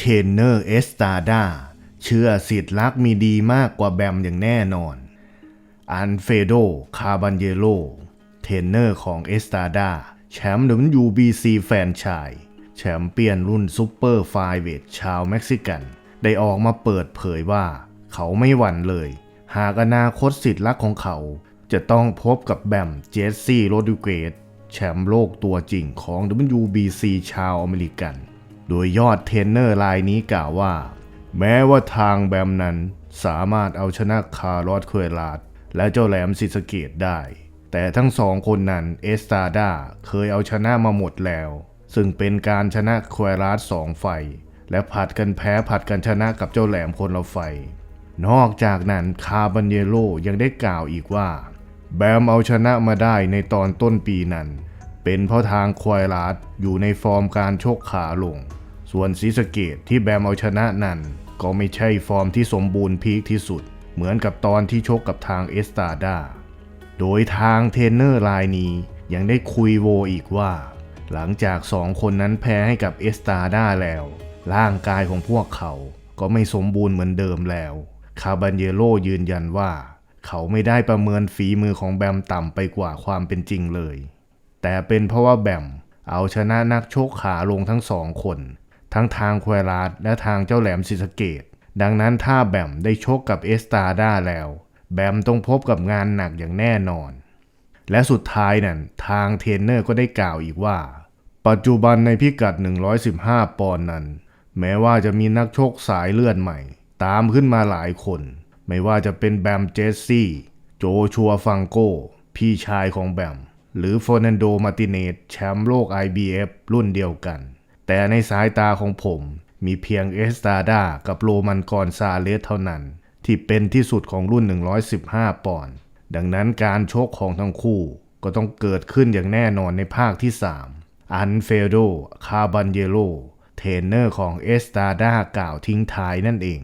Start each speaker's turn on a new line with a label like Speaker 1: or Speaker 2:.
Speaker 1: เทรนเนอร์เอสตาดาเชื่อสิทธิ์รักมีดีมากกว่าแบมอย่างแน่นอน อันเฟโด คาบันเยโล เทรนเนอร์ของเอสตาดาแชมป์ WBC แฟนชาย แชมเปี้ยนรุ่นซูเปอร์ไฟเวทชาวเม็กซิกัน ได้ออกมาเปิดเผยว่า เขาไม่หวั่นเลย หากอนาคตสิทธิ์รักของเขา จะต้องพบกับแบมเจสซี่โรดิเกตแชมป์โลกตัวจริงของ WBC ชาวอเมริกัน โดยยอดเทรนเนอร์รายนี้กล่าวว่า แม้ว่าทางแบมนั้นสามารถเอาชนะคาร์ลอสเควยลาดและเจ้าแหลมซิสเกตได้ แต่ทั้งสองคนนั้นเอสตาดาเคยเอาชนะมาหมดแล้ว ซึ่งเป็นการชนะควยลาดสองไฟ และผัดกันแพ้ผัดกันชนะกับเจ้าแหลมคนละไฟ นอกจากนั้นคาบันเยโลยังได้กล่าวอีกว่า แบมเอาชนะมาได้ในตอนต้นปีนั้น เป็นเพราะทางควายลาดอยู่ในฟอร์มการชกขาลง ส่วนศรีสะเกตที่แบมเอาชนะนั้นก็ไม่ใช่ฟอร์มที่สมบูรณ์พีคที่สุด เหมือนกับตอนที่ชกกับทางเอสตาดาโดยทางเทรนเนอร์รายนี้ยังได้คุยโวอีกว่า หลังจากสองคนนั้นแพ้ให้กับเอสตาดาแล้ว ร่างกายของพวกเขาก็ไม่สมบูรณ์เหมือนเดิมแล้ว คาบันเยโลยืนยันว่า เขาไม่ได้ประเมินฝีมือของแบมต่ำไปกว่าความเป็นจริงเลย แต่เป็นเพราะว่าแบมเอาชนะนักโชคขาลงทั้งสองคน ทั้งทางควราดและทางเจ้าแหลมซิสะเกตดังนั้นถ้าแบมได้ชกกับเอสตาด้าแล้ว แบมต้องพบกับงานหนักอย่างแน่นอน และสุดท้ายนั่นทางเทรนเนอร์ก็ได้กล่าวอีกว่า ปัจจุบันในพิกัด 115 ปอนด์นั้น แม้ว่าจะมีนักชกสายเลือดใหม่ ตามขึ้นมาหลายคน ไม่ว่าจะเป็นแบมเจสซี่ โจชัวฟังโกพี่ชายของแบม หรือฟอร์นันโด มาติเนสแชมป์โลก IBF รุ่นเดียวกัน แต่ในสายตาของผมมีเพียงเอสตาดากับโรมันกอนซาเลสเท่านั้น ที่เป็นที่สุดของรุ่น 115 ปอนด์ดังนั้นการโชคของทั้งคู่ก็ต้องเกิดขึ้นอย่างแน่นอนในภาคที่ 3 อันเฟโด คาบันเยโลเทรนเนอร์ของเอสตาดากล่าวทิ้งท้ายนั่นเอง